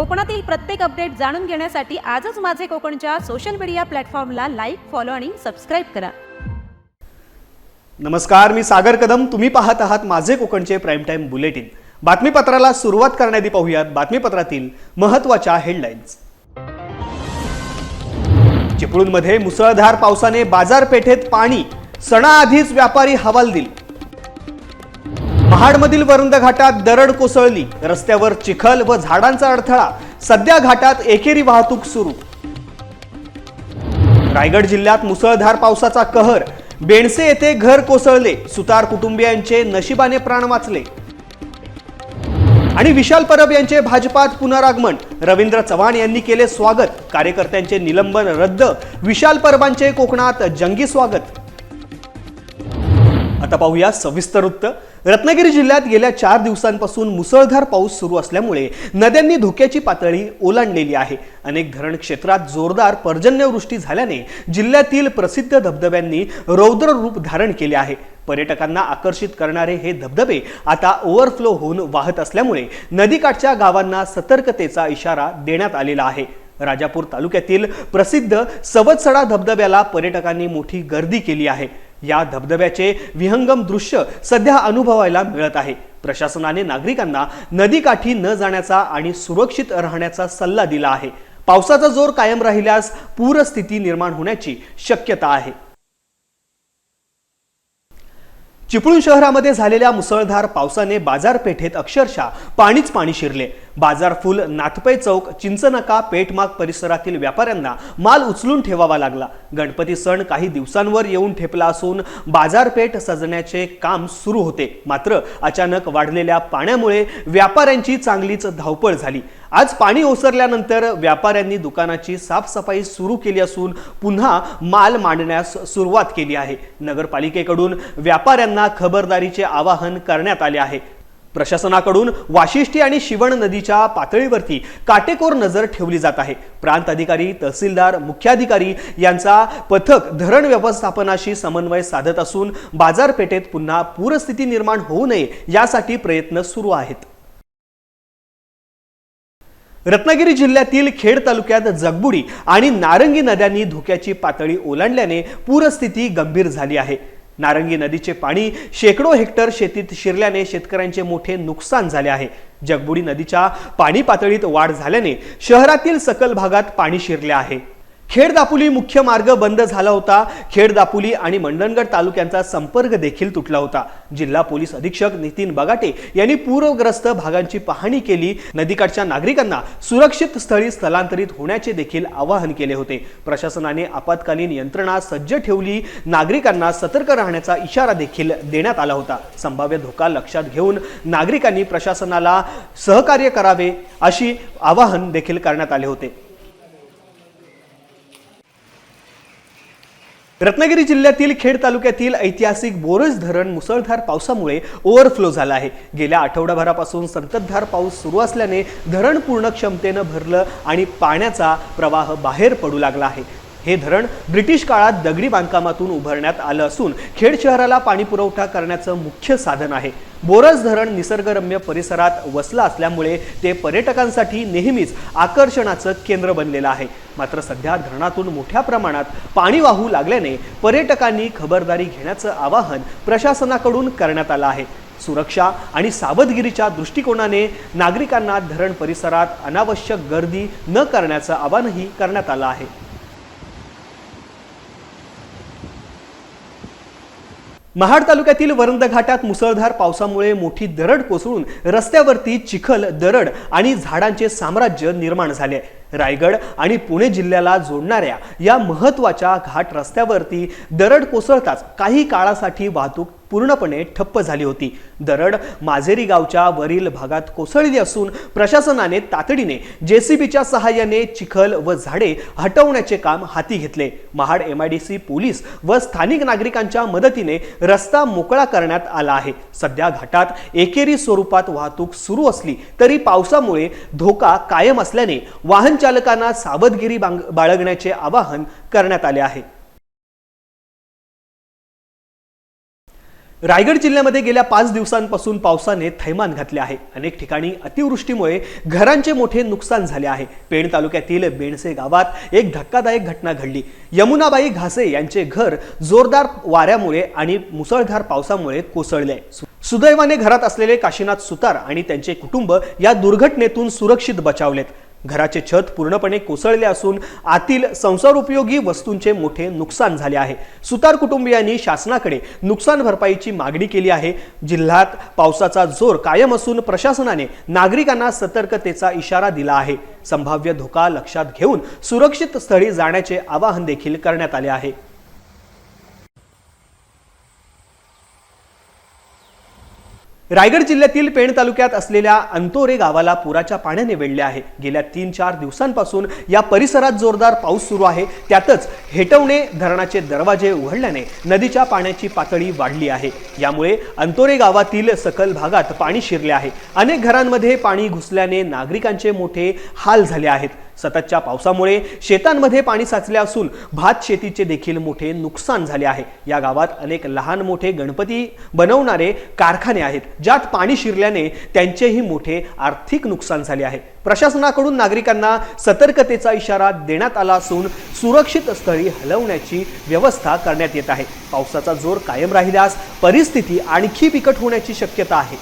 कोकणातील प्रत्येक अपडेट जाणून घेण्यासाठी आजच माझे कोकणच्या सोशल मीडिया प्लॅटफॉर्मला लाईक फॉलो आणि सबस्क्राईब करा. नमस्कार मी सागर कदम. तुम्ही पाहत आहात माझे कोकणचे प्राईम टाईम बुलेटिन बातमीपत्राला सुरुवात करण्याआधी पाहूयात बातमीपत्रातील महत्त्वाच्या हेडलाईन्स चिपळूणमध्ये मुसळधार पावसाने बाजारपेठेत पाणी. सणाआधीच व्यापारी हवालदिल. महाडमधील वरुंद घाटात दरड कोसळली. रस्त्यावर चिखल व झाडांचा अडथळा. सध्या घाटात एकेरी वाहतूक सुरू. रायगड जिल्ह्यात मुसळधार पावसाचा कहर. बेणसे येथे घर कोसळले. सुतार कुटुंबियांचे नशिबाने प्राण वाचले. आणि विशाल परब यांचे भाजपात पुनरागमन. रवींद्र चव्हाण यांनी केले स्वागत. कार्यकर्त्यांचे निलंबन रद्द. विशाल परबांचे कोकणात जंगी स्वागत. आता पाहूया सविस्तर वृत्त. रत्नागिरी जिल्ह्यात गेल्या चार दिवसांपासून मुसळधार पाऊस सुरू असल्यामुळे नद्यांनी धोक्याची पातळी ओलांडलेली आहे. अनेक धरण क्षेत्रात जोरदार पर्जन्यवृष्टी झाल्याने जिल्ह्यातील प्रसिद्ध धबधब्यांनी रौद्र रूप धारण केले आहे. पर्यटकांना आकर्षित करणारे हे धबधबे आता ओव्हरफ्लो होऊन वाहत असल्यामुळे नदीकाठच्या गावांना सतर्कतेचा इशारा देण्यात आलेला आहे. राजापूर तालुक्यातील प्रसिद्ध सवतसडा धबधब्याला पर्यटकांनी मोठी गर्दी केली आहे. या धबधब्याचे विहंगम दृश्य सध्या अनुभवायला मिळत आहे. प्रशासनाने नागरिकांना नदीकाठी न जाण्याचा आणि सुरक्षित राहण्याचा सल्ला दिला आहे. पावसाचा जोर कायम राहिल्यास पूरस्थिती निर्माण होण्याची शक्यता आहे. चिपळूण शहरामध्ये झालेल्या मुसळधार पावसाने बाजारपेठेत अक्षरशः पाणीच पाणी शिरले. बाजार फुल नाथपै चौक चिंचनका पेठमाग परिसरातील व्यापाऱ्यांना माल उचलून ठेवावा लागला. गणपती सण काही दिवसांवर येऊन ठेपला असून बाजारपेठ सजण्याचे काम सुरू होते. मात्र अचानक वाढलेल्या पाण्यामुळे व्यापाऱ्यांची चांगलीच धावपळ झाली. आज पाणी ओसरल्यानंतर व्यापाऱ्यांनी दुकानाची साफसफाई सुरू केली असून पुन्हा माल मांडण्यास सुरुवात केली आहे. नगरपालिकेकडून व्यापाऱ्यांना खबरदारीचे आवाहन करण्यात आले आहे. प्रशासनाकडून वाशिष्ठी आणि शिवण नदीच्या पातळीवरती काटेकोर नजर ठेवली जात आहे. प्रांत अधिकारी तहसीलदार मुख्याधिकारी यांचा पथक धरण व्यवस्थापनाशी समन्वय साधत असून बाजारपेठेत पुन्हा पूरस्थिती निर्माण होऊ नये यासाठी प्रयत्न सुरू आहेत. रत्नागिरी जिल्ह्यातील खेड तालुक्यात जगबुडी आणि नारंगी नद्यांनी धोक्याची पातळी ओलांडल्याने पूरस्थिती गंभीर झाली आहे. नारंगी नदीचे पाणी शेकडो हेक्टर शेतीत शिरल्याने शेतकऱ्यांचे मोठे नुकसान झाले आहे. जगबुडी नदीच्या पाणी पातळीत वाढ झाल्याने शहरातील सकल भागात पाणी शिरले आहे. खेड दापोली मुख्य मार्ग बंद झाला होता. खेड दापोली आणि मंडणगड तालुक्यांचा संपर्क देखील तुटला होता. जिल्हा पोलीस अधीक्षक नितीन बगाटे यांनी पूरग्रस्त भागांची पाहणी केली. नदीकाठच्या नागरिकांना सुरक्षित स्थळी स्थलांतरित होण्याचे देखील आवाहन केले होते. प्रशासनाने आपत्कालीन यंत्रणा सज्ज ठेवली. नागरिकांना सतर्क राहण्याचा इशारा देखील देण्यात आला होता. संभाव्य धोका लक्षात घेऊन नागरिकांनी प्रशासनाला सहकार्य करावे अशी आवाहन देखील करण्यात आले होते. रत्नागिरी जिल्ह्यातील खेड तालुक्यातील ऐतिहासिक बोरज धरण मुसळधार पावसामुळे ओव्हरफ्लो झालं आहे. गेल्या आठवडाभरापासून संततधार पाऊस सुरू असल्याने धरण पूर्ण क्षमतेनं भरलं आणि पाण्याचा प्रवाह बाहेर पडू लागला आहे. हे धरण ब्रिटिश काळात दगडी बांधकामातून उभारण्यात आलं असून खेड शहराला पाणी पुरवठा करण्याचं मुख्य साधन आहे. बोरस धरण निसर्गरम्य परिसरात वसलं असल्यामुळे ते पर्यटकांसाठी नेहमीच आकर्षणाचं केंद्र बनलेलं आहे. मात्र सध्या धरणातून मोठ्या प्रमाणात पाणी वाहू लागल्याने पर्यटकांनी खबरदारी घेण्याचं आवाहन प्रशासनाकडून करण्यात आलं आहे. सुरक्षा आणि सावधगिरीच्या दृष्टिकोनाने नागरिकांना धरण परिसरात अनावश्यक गर्दी न करण्याचं आवाहनही करण्यात आलं आहे. महाड तालुक्यातील वरंद घाटात मुसळधार पावसामुळे मोठी दरड कोसळून रस्त्यावरती चिखल दरड आणि झाडांचे साम्राज्य निर्माण झाले. रायगड आणि पुणे जिल्ह्याला जोडणाऱ्या या महत्त्वाच्या घाट रस्त्यावरती दरड कोसळताच काही काळासाठी वाहतूक पूर्णपणे ठप्प झाली होती. दरड माझेरी गावच्या वरील भागात कोसळली असून प्रशासनाने तातडीने जेसीबीच्या सहाय्याने चिखल व झाडे हटवण्याचे काम हाती घेतले. Mahad M I D C police व स्थानिक नागरिकांच्या मदतीने रस्ता मोकळा करण्यात आला आहे. सध्या घाटात एकेरी स्वरूपात वाहतूक सुरू असली तरी पावसामुळे धोका कायम असल्याने वाहन चालकांना सावधगिरी बाळगण्याचे आवाहन करण्यात आले आहे. रायगड जिल्ह्यामध्ये गेल्या पाच दिवसांपासून पावसाने थैमान घातले आहे. अनेक ठिकाणी अतिवृष्टीमुळे घरांचे मोठे नुकसान झाले आहे. पेण तालुक्यातील बेणसे गावात एक धक्कादायक घटना घडली. यमुनाबाई घासे यांचे घर जोरदार वाऱ्यामुळे आणि मुसळधार पावसामुळे कोसळले. सुदैवाने घरात असलेले काशीनाथ सुतार आणि त्यांचे कुटुंब या दुर्घटनेतून सुरक्षित बचावलेत. घराचे छत पूर्णपणे कोसळले असून आतील संसारोपयोगी वस्तूंचे मोठे नुकसान झाले आहे. सुतार कुटुंबियांनी शासनाकडे नुकसान भरपाईची मागणी केली आहे. जिल्ह्यात पावसाचा जोर कायम असून प्रशासनाने नागरिकांना सतर्कतेचा इशारा दिला आहे. संभाव्य धोका लक्षात घेऊन सुरक्षित स्थळी जाण्याचे आवाहन देखील करण्यात आले आहे. रायगड जिल्ह्यातील पेण तालुक्यात असलेल्या अंतोरे गावाला पुराच्या पाण्याने वेढले आहे. गेल्या तीन चार दिवसांपासून या परिसरात जोरदार पाऊस सुरू आहे. त्यातच हेटवणे धरणाचे दरवाजे उघडल्याने नदीच्या पाण्याची पातळी वाढली आहे. यामुळे अंतोरे गावातील सकल भागात पाणी शिरले आहे. अनेक घरांमध्ये पाणी घुसल्याने नागरिकांचे मोठे हाल झाले आहेत. सततच्या पावसामुळे शेतांमध्ये पाणी साचले असून भात शेतीचे देखील मोठे नुकसान झाले आहे. या गावात अनेक लहान मोठे गणपती बनवणारे कारखाने आहेत ज्यात पाणी शिरल्याने त्यांचेही मोठे आर्थिक नुकसान झाले आहे. प्रशासनाकडून नागरिकांना सतर्कतेचा इशारा देण्यात आला असून सुरक्षित स्थळी हलवण्याची व्यवस्था करण्यात येत आहे. पावसाचा जोर कायम राहिल्यास परिस्थिती आणखी बिकट होण्याची शक्यता आहे.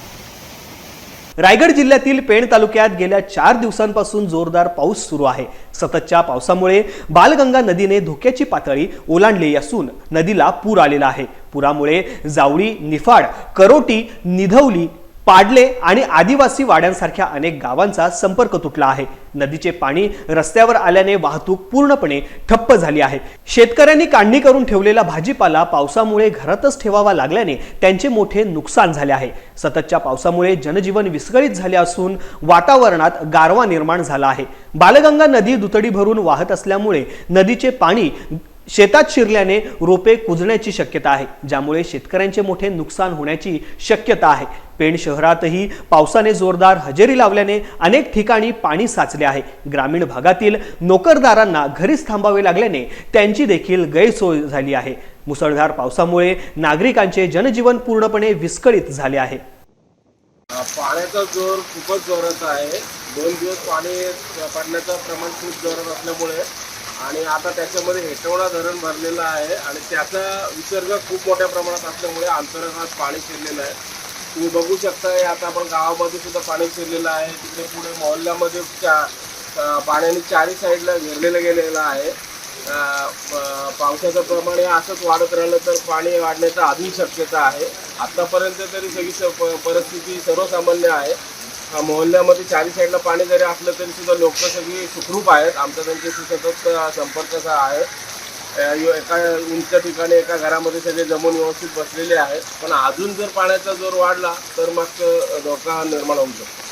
रायगड जिल्ह्यातील पेण तालुक्यात गेल्या चार दिवसांपासून जोरदार पाऊस सुरू आहे. सततच्या पावसामुळे बालगंगा नदीने धोक्याची पातळी ओलांडली असून नदीला पूर आलेला आहे. पुरामुळे जावळी निफाड करोटी निधवली पाडले आणि आदिवासी वाड्यांसारख्या अनेक गावांचा संपर्क तुटला आहे. नदीचे पाणी रस्त्यावर आल्याने वाहतूक पूर्णपणे ठप्प झाली आहे. शेतकऱ्यांनी काढणी करून ठेवलेला भाजीपाला पावसामुळे घरातच ठेवावा लागल्याने त्यांचे मोठे नुकसान झाले आहे. सततच्या पावसामुळे जनजीवन विस्कळीत झाले असून वातावरणात गारवा निर्माण झाला आहे. बालगंगा नदी दुतडी भरून वाहत असल्यामुळे नदीचे पाणी शेतात शिरल्याने रोपे कुजण्याची शक्यता आहे ज्यामुळे शेतकऱ्यांचे मोठे नुकसान होण्याची शक्यता आहे. पेण शहरातही पावसाने जोरदार हजेरी लावल्याने अनेक ठिकाणी पाणी साचले आहे. ग्रामीण भागातील नोकरदारांना घरीच थांबावे लागल्याने त्यांची देखील गैरसोय झाली आहे. मुसळधार पावसामुळे नागरिकांचे जनजीवन पूर्णपणे विस्कळीत झाले आहे. पाण्याचा जोर खूपच जोराचा आहे. दोन दिवस पाणी पडण्याचं प्रमाण खूप जोरात असल्यामुळे आणि आता त्याच्यामध्ये हेटवडा धरण भरलेलं आहे आणि त्याचा विसर्ग खूप मोठ्या प्रमाणात असल्यामुळे अंतरंगात पाणी शिरलेलं आहे. तुम्ही बघू शकता हे आता आपण गावामध्ये सुद्धा पाणी शिरलेलं आहे. तिकडे पुढे मोहल्ल्यामध्ये चा- पाण्याने चारी साईडला घेरलेलं गेलेलं आहे. प- पावसाचं प्रमाण हे असंच वाढत राहिलं तर पाणी वाढण्याचा अधिक शक्यता आहे. आत्तापर्यंत तरी सगळी प- परिस्थिती सर्वसामान्य आहे. मोहल्ल्यामध्ये चारी साईडला पाणी जरी असलं तरी सुद्धा लोक सगळी सुखरूप आहेत. आमचा त्यांच्याशी सतत अ, संपर्क आहे. एका उंच ठिकाणी एका घरामध्ये सगळे जमून व्यवस्थित बसलेले आहेत. पण अजून जर पाण्याचा जोर वाढला तर मग धोका निर्माण होऊ शकतो.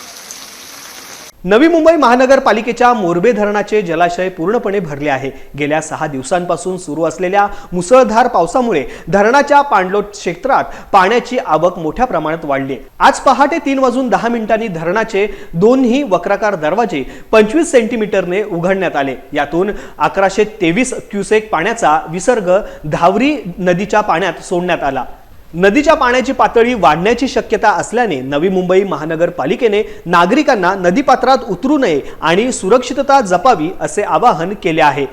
नवी मुंबई महानगरपालिकेच्या मोरबे धरणाचे जलाशय पूर्णपणे भरले आहे. गेल्या सहा दिवसांपासून सुरू असलेल्या मुसळधार पावसामुळे धरणाच्या पाणलोट क्षेत्रात पाण्याची आवक मोठ्या प्रमाणात वाढली. आज पहाटे तीन वाजून दहा मिनिटांनी धरणाचे दोन्ही वक्राकार दरवाजे पंचवीस सेंटीमीटरने उघडण्यात आले. यातून अकराशे तेवीस क्युसेक पाण्याचा विसर्ग धावरी नदीच्या पाण्यात सोडण्यात आला. नदीच्या पाण्याची पातळी वाढण्याची शक्यता असल्याने नवी मुंबई महानगरपालिकेने नागरिकांना नदीपात्रात उतरू नये आणि सुरक्षितता जपावी असे आवाहन केले आहे.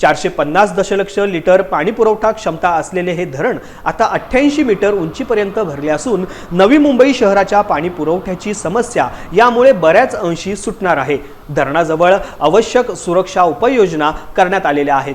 चारशे पन्नास दशलक्ष लिटर पाणीपुरवठा क्षमता असलेले हे धरण आता अठ्ठ्याऐंशी मीटर उंचीपर्यंत भरले असून नवी मुंबई शहराच्या पाणीपुरवठ्याची समस्या यामुळे बऱ्याच अंशी सुटणार आहे. धरणाजवळ आवश्यक सुरक्षा उपाययोजना करण्यात आलेल्या आहेत.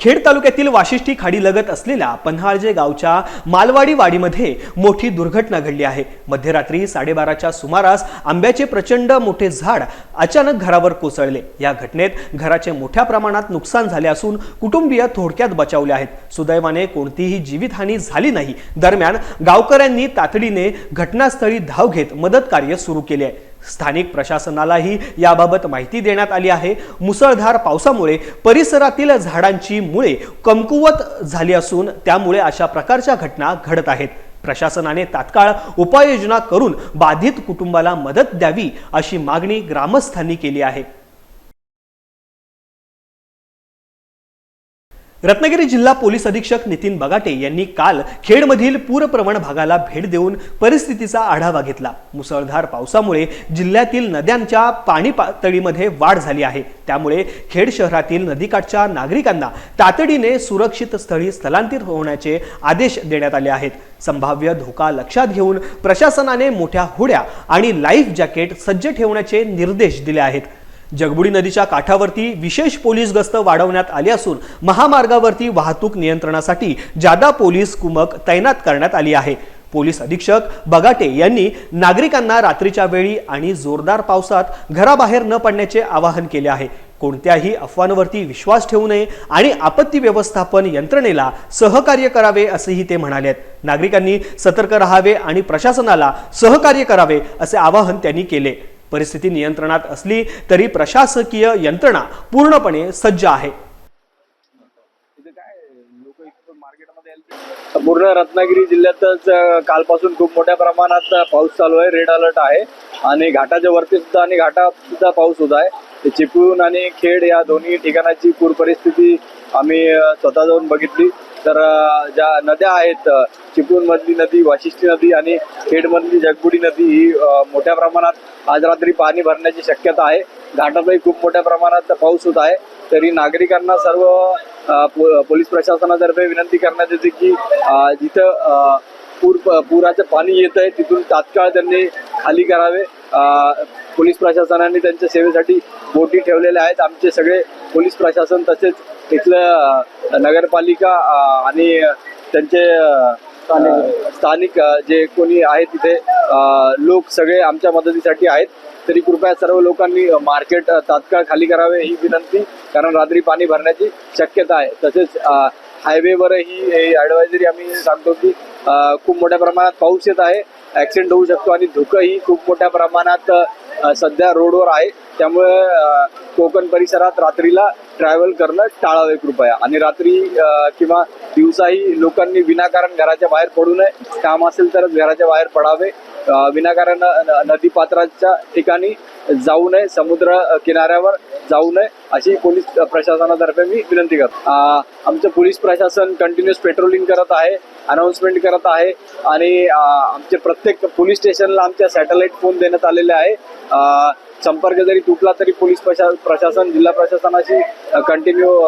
खेड तालुक्यातील वाशिष्ठी खाडीलगत असलेल्या पन्हाळजे गावच्या मालवाडी वाडीमध्ये मोठी दुर्घटना घडली आहे. मध्यरात्री साडेबाराच्या सुमारास आंब्याचे प्रचंड मोठे झाड अचानक घरावर कोसळले. या घटनेत घराचे मोठ्या प्रमाणात नुकसान झाले असून कुटुंबीय थोडक्यात बचावले आहेत. सुदैवाने कोणतीही जीवितहानी झाली नाही. दरम्यान गावकऱ्यांनी तातडीने घटनास्थळी धाव घेत मदत कार्य सुरू केले आहे. स्थानिक प्रशासनालाही याबाबत माहिती देण्यात आली आहे. मुसळधार पावसामुळे परिसरातील झाडांची मुळे कमकुवत झाली असून त्यामुळे अशा प्रकारच्या घटना घडत आहेत. प्रशासनाने तात्काळ उपाययोजना करून बाधित कुटुंबाला मदत द्यावी अशी मागणी ग्रामस्थांनी केली आहे. रत्नागिरी जिल्हा पोलीस अधीक्षक नितीन बगाटे यांनी काल खेडमधील पूरप्रवण भागाला भेट देऊन परिस्थितीचा आढावा घेतला. मुसळधार पावसामुळे जिल्ह्यातील नद्यांच्या पाणी पातळीमध्ये वाढ झाली आहे. त्यामुळे खेड शहरातील नदीकाठच्या नागरिकांना तातडीने सुरक्षित स्थळी स्थलांतरित होण्याचे आदेश देण्यात आले आहेत. संभाव्य धोका लक्षात घेऊन प्रशासनाने मोठ्या होड्या आणि लाईफ जॅकेट सज्ज ठेवण्याचे निर्देश दिले आहेत. जगबुडी नदीच्या काठावरती विशेष पोलीस गस्त वाढवण्यात आली असून महामार्गावरती वाहतूक नियंत्रणासाठी जादा पोलीस कुमक तैनात करण्यात आली आहे. पोलीस अधीक्षक बगाटे यांनी नागरिकांना रात्रीच्या वेळी आणि जोरदार पावसात घराबाहेर न पडण्याचे आवाहन केले आहे. कोणत्याही अफवांवरती विश्वास ठेवू नये आणि आपत्ती व्यवस्थापन यंत्रणेला सहकार्य करावे असेही ते म्हणाले नागरिकांनी सतर्क राहावे आणि प्रशासनाला सहकार्य करावे असे आवाहन त्यांनी केले. परिस्थिती नियंत्रणात असली तरी प्रशासकीय यंत्रणा पूर्णपणे सज्ज आहे. पूर्ण रत्नागिरी जिल्ह्यातच कालपासून खूप मोठ्या प्रमाणात पाऊस चालू आहे रेड अलर्ट आहे. आणि घाटाच्या वरती सुद्धा आणि घाटात सुद्धा पाऊस होत आहे. चिपळूण आणि खेड या दोन्ही ठिकाणाची पूर परिस्थिती आम्ही स्वतः जाऊन बघितली. तर ज्या नद्या आहेत चिपळूणमधली नदी वाशिष्ठी नदी आणि खेडमधली जगबुडी नदी ही मोठ्या प्रमाणात आज रात्री पाणी भरण्याची शक्यता आहे. घाटातही खूप मोठ्या प्रमाणात पाऊस होत आहे. तरी नागरिकांना सर्व पो- पोलीस प्रशासनातर्फे विनंती करण्यात येते की जिथं पूर पुराचं पाणी येत आहे तिथून तात्काळ त्यांनी खाली करावे. पोलीस प्रशासनाने त्यांच्या सेवेसाठी बोटी ठेवलेल्या आहेत. आमचे सगळे पोलीस प्रशासन तसेच इथलं नगरपालिका आणि त्यांचे स्थानिक जे कोणी आहेत तिथे लोक सगळे आमच्या मदतीसाठी आहेत. तरी कृपया सर्व लोकांनी मार्केट तात्काळ खाली करावे ही विनंती कारण रात्री पाणी भरण्याची शक्यता आहे. तसेच हायवेवर हायवेवरही ॲडवायझरी आम्ही सांगतो की खूप मोठ्या प्रमाणात पाऊस येत आहे. ॲक्सिडेंट होऊ शकतो आणि धुकंही खूप मोठ्या प्रमाणात सध्या रोडवर आहे. त्यामुळे कोकण परिसरात रात्रीला ट्रॅव्हल करणं टाळावे कृपया आणि रात्री किंवा दिवसाही लोकांनी विनाकारण घराच्या बाहेर पडू नये. काम असेल तरच घराच्या बाहेर पडावे. विनाकारण नदी नदीपात्राच्या ठिकाणी जाऊ नये समुद्र किनाऱ्यावर जाऊ नये अशी पोलीस प्रशासनातर्फे मी विनंती करतो. आमचं पोलीस प्रशासन कंटिन्युअस पेट्रोलिंग करत आहे अनाऊन्समेंट करत आहे आणि आमचे प्रत्येक पोलीस स्टेशनला आमच्या सॅटेलाईट फोन देण्यात आलेले आहे. संपर्क जरी तुटला तरी पोलीस प्रशा प्रशासन जिल्हा प्रशासनाशी कंटिन्यू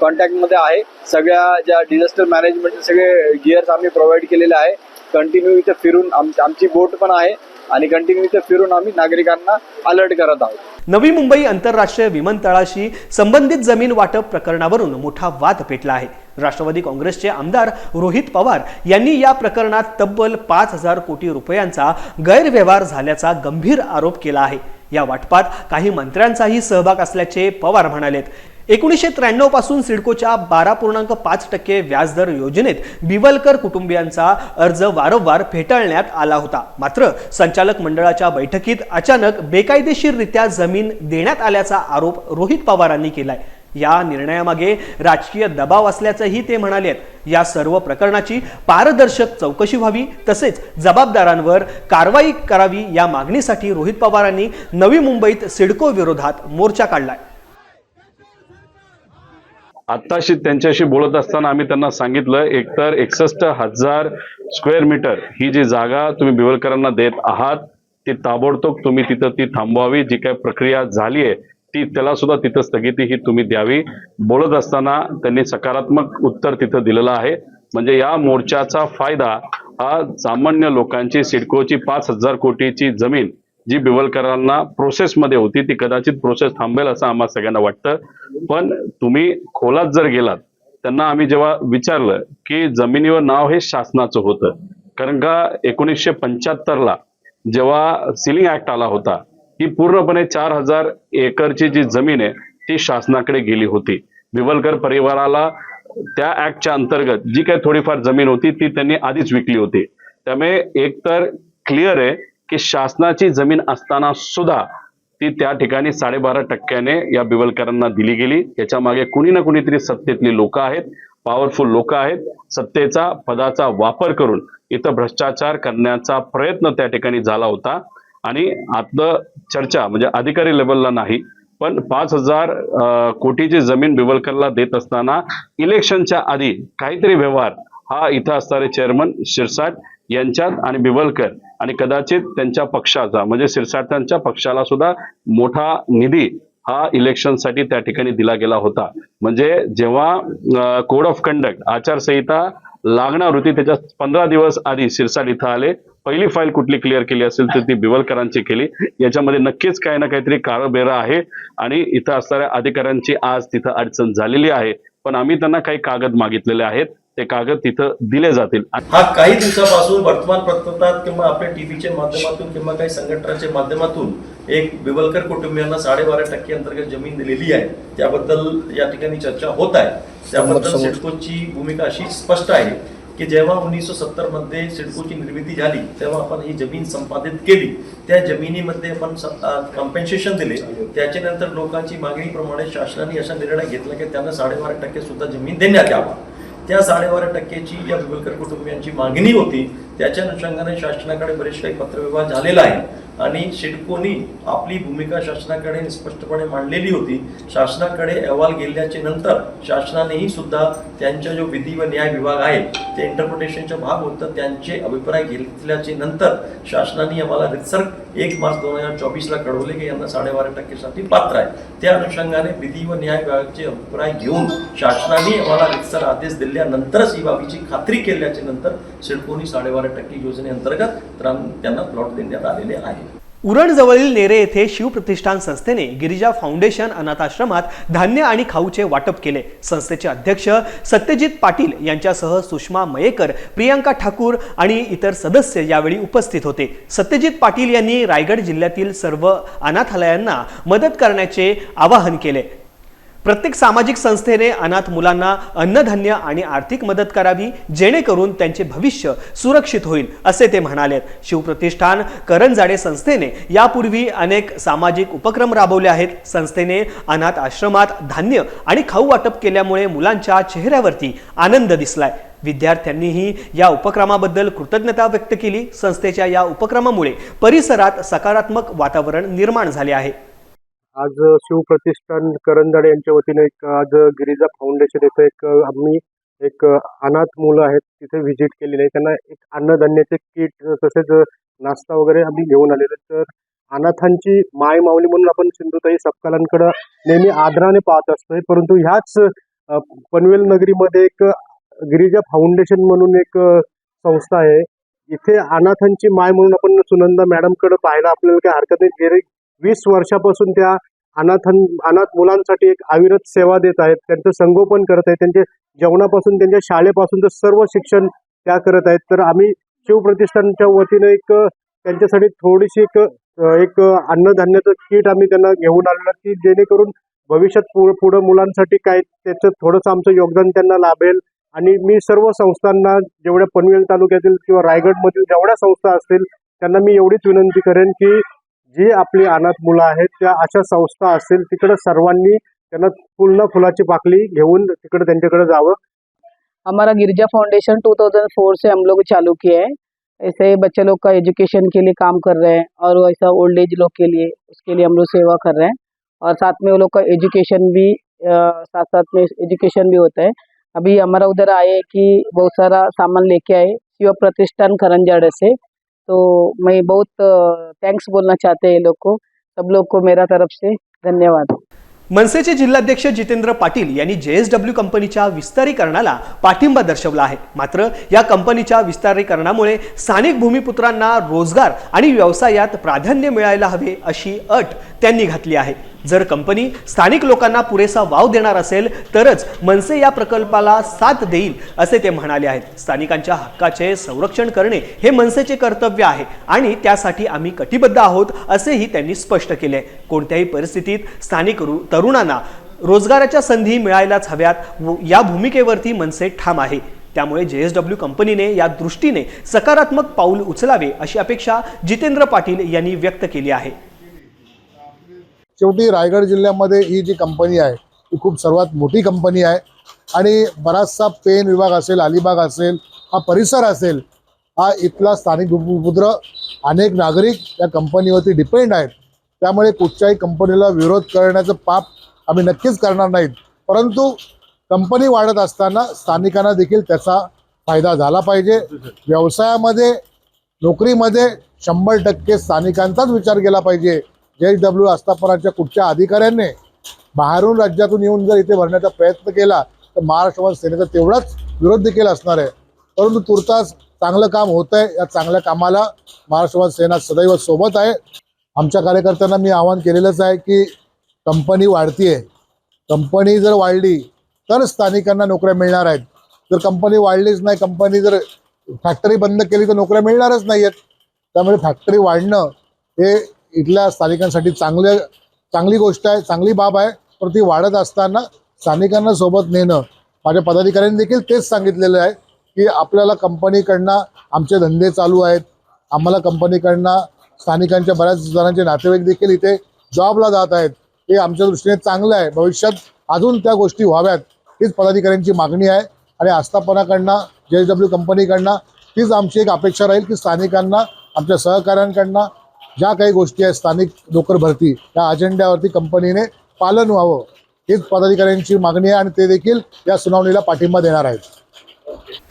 कॉन्टॅक्टमध्ये आहे. सगळ्या ज्या डिझास्टर मॅनेजमेंटचे सगळे गिअर्स आम्ही प्रोव्हाइड केलेले आहे. कंटिन्यू इथे फिरून आम आमची बोट पण आहे. आणि कंटिन्यू इथे फिरून आम्ही नागरिकांना अलर्ट करत आहोत. नवी मुंबई आंतरराष्ट्रीय विमानतळाशी संबंधित जमीन वाटप प्रकरणावरून मोठा वाद पेटला आहे. राष्ट्रवादी काँग्रेसचे आमदार रोहित पवार यांनी या प्रकरणात तब्बल पाच हजार कोटी रुपयांचा गैरव्यवहार झाल्याचा गंभीर आरोप केला आहे. या वाटपात काही मंत्र्यांचाही सहभाग असल्याचे पवार म्हणालेत. एकोणीसशे त्र्याण्णवपासून सिडकोच्या बारा पूर्णांक पाच टक्के व्याजदर योजनेत बिवलकर कुटुंबियांचा अर्ज वारंवार फेटाळण्यात आला होता. मात्र संचालक मंडळाच्या बैठकीत अचानक बेकायदेशीररित्या जमीन देण्यात आल्याचा आरोप रोहित पवारांनी केलाय. या निर्णयामागे राजकीय दबाव असल्याचंही ते म्हणाले या सर्व प्रकरणाची पारदर्शक चौकशी व्हावी तसेच जबाबदारांवर कारवाई करावी या मागणीसाठी रोहित पवारांनी नवी मुंबईत सिडको विरोधात मोर्चा काढलाय. आत्ताशी त्यांच्याशी बोलत असताना आम्ही त्यांना सांगितलं एकतर एकसष्ट हजार स्क्वेअर मीटर ही जी जागा तुम्ही बिवलकरांना देत आहात ती ताबडतोब तुम्ही तिथं ती थांबवावी जी काय प्रक्रिया झाली आहे ती त्याला सुद्धा तिथं स्थगिती ही तुम्ही द्यावी. बोलत असताना त्यांनी सकारात्मक उत्तर तिथं दिलेलं आहे. म्हणजे या मोर्चाचा फायदा हा सामान्य लोकांची सिडकोची पाच हजार कोटीची जमीन जी बिवलकरांना प्रोसेसमध्ये होती ती कदाचित प्रोसेस थांबेल असं आम्हा सगळ्यांना वाटतं. पण तुम्ही खोलात जर गेलात त्यांना आम्ही जेव्हा विचारलं की जमिनीवर नाव हे शासनाचं होतं. कारण का एकोणीसशे पंच्याहत्तरला जेव्हा सिलिंग ऍक्ट आला होता ही पूर्णपणे चार हजार एकरची जी जमीन आहे ती शासनाकडे गेली होती. बिवलकर परिवाराला त्या ऍक्टच्या अंतर्गत जी काही थोडीफार जमीन होती ती त्यांनी आधीच विकली होती. त्यामुळे एकतर क्लिअर आहे की शासनाची जमीन असताना सुद्धा ती त्या ठिकाणी साडेबारा टक्क्याने या बिवलकरांना दिली गेली. याच्या मागे कुणी ना कुणीतरी सत्तेतली लोक आहेत पॉवरफुल लोक आहेत. सत्तेचा पदाचा वापर करून इथं भ्रष्टाचार करण्याचा प्रयत्न त्या ठिकाणी झाला होता. आणि आतलं चर्चा म्हणजे अधिकारी लेवलला नाही पण पाच हजार कोटीची जमीन बिवलकरला देत असताना इलेक्शनच्या आधी काहीतरी व्यवहार हा इथं असणारे चेअरमन शिरसाट यांच्यात आणि बिवलकर आणि कदाचित त्यांच्या पक्षाचा म्हणजे शिरसाटांच्या पक्षाला सुद्धा मोठा निधी हा इलेक्शनसाठी त्या ठिकाणी दिला गेला होता. म्हणजे जेव्हा कोड ऑफ कंडक्ट आचारसंहिता लागणार होती त्याच्या पंधरा दिवस आधी शिरसाट इथं आले. पहिली फाईल कुठली क्लिअर केली असेल तर ती बिवलकरांची केली. याच्यामध्ये नक्कीच काही ना काहीतरी कारबेरा आहे आणि इथं असणाऱ्या अधिकाऱ्यांची आज तिथं अडचण झालेली आहे. पण आम्ही त्यांना काही कागद मागितलेले आहेत. ते कागद तिथं दिले जातील. हा काही दिवसापासून वर्तमानपत्रात किंवा आपल्या टीव्हीच्या माध्यमातून किंवा काही संघटनाच्या माध्यमातून एक बिवलकर कुटुंबियांना साडेबारा टक्के अंतर्गत जमीन दिलेली आहे. त्याबद्दल या ठिकाणी चर्चा होत आहे. त्याबद्दल सिडकोची भूमिका अशी स्पष्ट आहे की जेव्हा उन्नीसशे सत्तरमध्ये सिडकोची निर्मिती झाली तेव्हा आपण ही जमीन संपादित केली. त्या जमिनीमध्ये आपण कॉम्पेन्सेशन दिले. त्याच्यानंतर लोकांची मागणीप्रमाणे शासनाने असा निर्णय घेतला की त्यांना साडेबारा टक्के सुद्धा जमीन देण्यात यावा. त्या साडेबारा टक्क्याची या बिवलकर कुटुंबियांची मागणी होती. त्याच्या अनुषंगाने शासनाकडे बरेच काही पत्रव्यवहार झालेला आहे. आणि सिडकोनी आपली भूमिका शासनाकडे स्पष्टपणे मांडलेली होती. शासनाकडे अहवाल गेल्याच्यानंतर शासनानेही सुद्धा त्यांच्या जो विधी व न्याय विभाग आहे ते इंटरप्रिटेशनच्या भाग होतं त्यांचे अभिप्राय घेतल्याचे नंतर शासनाने आम्हाला रितसर एक मार्च दोन हजार चोवीसला कळवले की यांना साडेबारा टक्केसाठी पात्र आहे. त्या अनुषंगाने विधी व न्याय विभागाचे अभिप्राय घेऊन शासनाने आम्हाला रितसर आदेश दिल्यानंतरच ही बाबीची खात्री केल्याच्यानंतर सिडकोनी साडेबारा टक्के योजनेअंतर्गत त्यांना प्लॉट देण्यात आलेले आहे. उरणजवळील नेरे येथे शिवप्रतिष्ठान संस्थेने गिरिजा फाउंडेशन अनाथाश्रमात धान्य आणि खाऊचे वाटप केले. संस्थेचे अध्यक्ष सत्यजित पाटील यांच्यासह सुषमा मयेकर प्रियांका ठाकूर आणि इतर सदस्य यावेळी उपस्थित होते. सत्यजित पाटील यांनी रायगड जिल्ह्यातील सर्व अनाथालयांना मदत करण्याचे आवाहन केले. प्रत्येक सामाजिक संस्थेने अनाथ मुलांना अन्नधान्य आणि आर्थिक मदत करावी जेणेकरून त्यांचे भविष्य सुरक्षित होईल असे ते म्हणाले शिवप्रतिष्ठान करंजाडे संस्थेने यापूर्वी अनेक सामाजिक उपक्रम राबवले आहेत. संस्थेने अनाथ आश्रमात धान्य आणि खाऊ वाटप केल्यामुळे मुलांच्या चेहऱ्यावरती आनंद दिसलाय. विद्यार्थ्यांनीही या उपक्रमाबद्दल कृतज्ञता व्यक्त केली. संस्थेच्या या उपक्रमामुळे परिसरात सकारात्मक वातावरण निर्माण झाले आहे. आज शिवप्रतिष्ठान करंदाडे यांच्या वतीने एक आज गिरिजा फाउंडेशन येथे एक आम्ही एक अनाथ मुलं आहेत तिथे व्हिजिट केलेली आहे. त्यांना एक अन्नधान्याचे किट तसेच नाश्ता वगैरे आम्ही घेऊन आलेलो तर अनाथांची माय माऊली म्हणून आपण सिंधुताई सपकालांकडं नेहमी आदराने पाहत असतो परंतु ह्याच पनवेल नगरीमध्ये एक गिरिजा फाउंडेशन म्हणून एक संस्था आहे. इथे अनाथांची माय म्हणून आपण सुनंदा मॅडमकडे पाहायला आपल्याला काही हरकत नाही. गेले वीस वर्षापासून त्या अनाथ अनाथ मुलांसाठी एक अविरत सेवा देत आहेत त्यांचं संगोपन करत आहेत त्यांच्या जेवणापासून त्यांच्या शाळेपासून तर सर्व शिक्षण त्या करत आहेत. तर आम्ही शिवप्रतिष्ठानच्या वतीनं एक त्यांच्यासाठी थोडीशी एक एक अन्नधान्याचं किट आम्ही त्यांना घेऊन आलेलं की जेणेकरून भविष्यात पुढं पुढं मुलांसाठी काय त्याचं थोडंसं आमचं योगदान त्यांना लाभेल. आणि मी सर्व संस्थांना जेवढ्या पनवेल तालुक्यातील किंवा रायगडमधील जेवढ्या संस्था असतील त्यांना मी एवढीच विनंती करेन की जी आपली अनाथ मुलं आहेत त्या अशा संस्था असतील तिकडे सर्वांनी त्यांना पूर्ण फुलाची पाकली घेऊन तिकडे त्यांच्याकडे जावं. हमारा गिरजा फाउंडेशन 2004 से हम लोग चालू किया है. ऐसे बच्चे लोग का एजुकेशन के लिए काम कर रहे हैं और ऐसा ओल्ड एज लोग के लिए उसके लिए हम लोग सेवा कर रहे हैं. और साथ में वो लोग का एजुकेशन भी साथ साथ में एजुकेशन भी होता है. अभी हमारा उधर आए कि बहुत सारा सामान लेके आए शिव प्रतिष्ठान करंजाड़े से. तो मैं बहुत थैंक्स बोलना चाहते हैं लोग को सब लोग को मेरा तरफ से धन्यवाद। मनसेचे जिल्हाध्यक्ष जितेंद्र पाटील यांनी जेएसडब्ल्यू कंपनीच्या विस्तारीकरणाला पाठिंबा दर्शवला आहे. मात्र या कंपनीच्या विस्तारीकरणामुळे स्थानिक भूमिपुत्रांना रोजगार आणि व्यवसायात प्राधान्य मिळायला हवे अशी अट त्यांनी घातली आहे. जर कंपनी स्थानिक लोकांना पुरेसा वाव देणार असेल तरच मनसे या प्रकल्पाला साथ देईल असे ते म्हणाले आहेत. स्थानिकांच्या हक्काचे संरक्षण करणे हे मनसेचे कर्तव्य आहे आणि त्यासाठी आम्ही कटिबद्ध आहोत असेही त्यांनी स्पष्ट केले. कोणत्याही परिस्थितीत स्थानिक रु- तरुणांना रोजगाराच्या संधी मिळायलाच हव्यात व या भूमिकेवरती मनसे ठाम आहे. त्यामुळे जे एस डब्ल्यू कंपनीने या दृष्टीने सकारात्मक पाऊल उचलावे अशी अपेक्षा जितेंद्र पाटील यांनी व्यक्त केली आहे. शेवटी रायगड जिल्ह्यामध्ये ही जी कंपनी आहे ही खूप सर्वात मोठी कंपनी आहे. आणि बराचसा पेन विभाग असेल अलिबाग असेल हा परिसर असेल हा इथला स्थानिक उपपुत्र अनेक नागरिक या कंपनीवरती डिपेंड आहेत. त्यामुळे कुठच्याही कंपनीला विरोध करण्याचं पाप आम्ही नक्कीच करणार नाहीत. परंतु कंपनी वाढत असताना स्थानिकांना देखील त्याचा फायदा झाला पाहिजे. व्यवसायामध्ये नोकरीमध्ये शंभर टक्के स्थानिकांचाच विचार केला पाहिजे. जे डब्ल्यू आस्थापनाच्या कुठच्या अधिकाऱ्यांनी बाहेरून राज्यातून येऊन जर इथे भरण्याचा प्रयत्न केला तर महाराष्ट्र सेनेचा तेवढाच विरोध देखील असणार आहे. परंतु तुर्तास चांगलं काम होत आहे या चांगल्या कामाला महाराष्ट्र सेना सदैव सोबत आहे. आमच्या कार्यकर्त्यांना मी आवाहन केलेलंच आहे की कंपनी वाढतीये. कंपनी जर वाढली तर स्थानिकांना नोकऱ्या मिळणार आहेत. जर कंपनी वाढलीच नाही कंपनी जर फॅक्टरी बंद केली तर नोकऱ्या मिळणारच नाही आहेत त्यामुळे फॅक्टरी वाढणं हे इथल्या स्थानिकांसाठी चांगले चांगली गोष्ट आहे चांगली बाब आहे पण ती वाढत असताना स्थानिकांना सोबत नेणं माझ्या पदाधिकाऱ्यांनी देखील तेच सांगितलेलं आहे की आपल्याला कंपनीकडनं आमचे धंदे चालू आहेत आम्हाला कंपनीकडनं स्थानिकांच्या बऱ्याच जणांचे नातेवाईक देखील इथे जॉबला जात आहेत. हे आमच्या दृष्टीने चांगलं आहे. भविष्यात अजून त्या गोष्टी व्हाव्यात हीच पदाधिकाऱ्यांची मागणी आहे. आणि आस्थापनाकडनं जे डब्ल्यू कंपनीकडनं तीच आमची एक अपेक्षा राहील की स्थानिकांना आमच्या सहकाऱ्यांकडनं ज्या काही गोष्टी आहेत स्थानिक नोकर भरती त्या अजेंड्यावरती कंपनीने पालन व्हावं हीच पदाधिकाऱ्यांची मागणी आहे आणि ते देखील या सुनावणीला पाठिंबा देणार आहेत.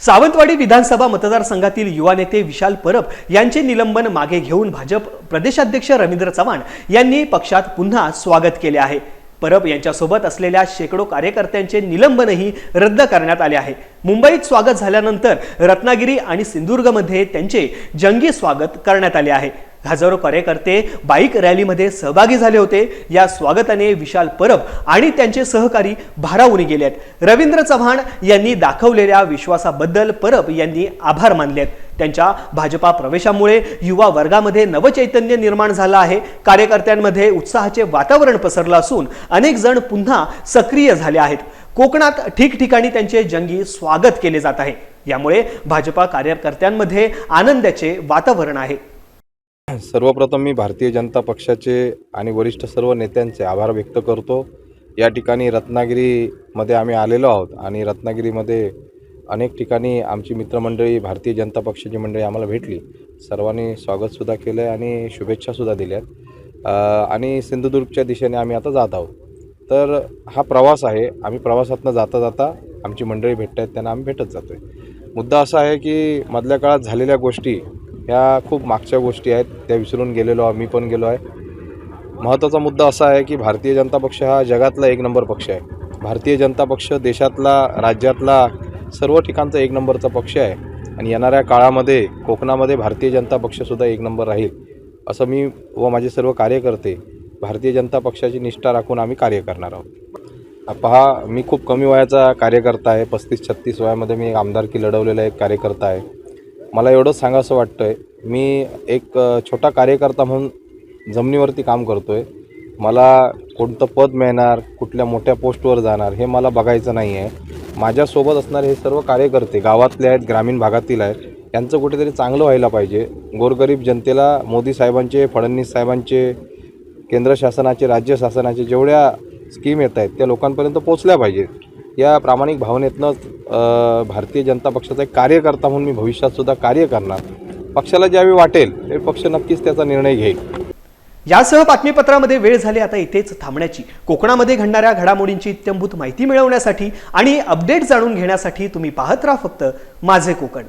सावंतवाडी विधानसभा मतदारसंघातील युवा नेते विशाल परब यांचे निलंबन मागे घेऊन भाजप प्रदेशाध्यक्ष रवींद्र चव्हाण यांनी पक्षात पुन्हा स्वागत केले आहे. परब यांच्यासोबत असलेल्या शेकडो कार्यकर्त्यांचे निलंबनही रद्द करण्यात आले आहे. मुंबईत स्वागत झाल्यानंतर रत्नागिरी आणि सिंधुदुर्गमध्ये त्यांचे जंगी स्वागत करण्यात आले आहे. हजारो कार्यकर्ते बाईक रॅलीमध्ये सहभागी झाले होते. या स्वागताने विशाल परब आणि त्यांचे सहकारी भारावून गेले आहेत रवींद्र चव्हाण यांनी दाखवलेल्या विश्वासाबद्दल परब यांनी आभार मानले आहेत त्यांच्या भाजपा प्रवेशामुळे युवा वर्गामध्ये नवचैतन्य निर्माण झालं आहे. कार्यकर्त्यांमध्ये उत्साहाचे वातावरण पसरलं असून अनेक जण पुन्हा सक्रिय झाले आहेत. कोकणात ठिकठिकाणी त्यांचे जंगी स्वागत केले जात आहे. यामुळे भाजपा कार्यकर्त्यांमध्ये आनंदाचे वातावरण आहे. सर्वप्रथम मी भारतीय जनता पक्षाचे आणि वरिष्ठ सर्व नेत्यांचे आभार व्यक्त करतो. या ठिकाणी रत्नागिरीमध्ये आम्ही आलेलो आहोत आणि रत्नागिरीमध्ये अनेक ठिकाणी आमची मित्रमंडळी भारतीय जनता पक्षाची मंडळी आम्हाला भेटली. सर्वांनी स्वागतसुद्धा केलं आहे आणि शुभेच्छासुद्धा दिल्या आहेत आणि सिंधुदुर्गच्या दिशेने आम्ही आता जात आहोत. तर हा प्रवास आहे. आम्ही प्रवासातनं जाता जाता आमची मंडळी भेटत आहेत त्यांना आम्ही भेटत जातो आहे मुद्दा असा आहे की मधल्या काळात झालेल्या गोष्टी ह्या खूप मागच्या गोष्टी आहेत त्या विसरून गेलेलो आम्ही पण गेलो आहे. महत्त्वाचा मुद्दा असा आहे की भारतीय जनता पक्ष हा जगातला एक नंबर पक्ष आहे. भारतीय जनता पक्ष देशातला राज्यातला सर्व ठिकाणचा एक नंबरचा पक्ष आहे. आणि येणाऱ्या काळामध्ये कोकणामध्ये भारतीय जनता पक्षसुद्धा एक नंबर राहील असं मी व माझे सर्व कार्यकर्ते भारतीय जनता पक्षाची निष्ठा राखून आम्ही कार्य करणार आहोत. पहा मी खूप कमी वयाचा कार्यकर्ता आहे पस्तीस छत्तीस वयामध्ये मी एक आमदारकी लढवलेला एक कार्यकर्ता आहे. मला एवढंच सांगावंसं वाटतं आहे मी एक छोटा कार्यकर्ता म्हणून जमिनीवरती काम करतो आहे मला कोणतं पद मिळणार कुठल्या मोठ्या पोस्टवर जाणार हे मला बघायचं नाही आहे माझ्यासोबत असणारे हे सर्व कार्यकर्ते गावातले आहेत ग्रामीण भागातील आहेत यांचं कुठेतरी चांगलं व्हायला पाहिजे. गोरगरीब जनतेला मोदी साहेबांचे फडणवीस साहेबांचे केंद्र शासनाचे राज्य शासनाचे जेवढ्या स्कीम येत आहेत त्या लोकांपर्यंत पोचल्या पाहिजेत. या प्रामाणिक भावनेतनंच भारतीय जनता पक्षाचा एक कार्यकर्ता म्हणून मी भविष्यातसुद्धा कार्य करणार. पक्षाला ज्यावेळी वाटेल ते पक्ष नक्कीच त्याचा निर्णय घेईल. यासह बातमीपत्रामध्ये वेळ झाली आता इथेच थांबण्याची. कोकणामध्ये घडणाऱ्या घडामोडींची इत्यंभूत माहिती मिळवण्यासाठी आणि अपडेट जाणून घेण्यासाठी तुम्ही पाहत राहा फक्त माझे कोकण.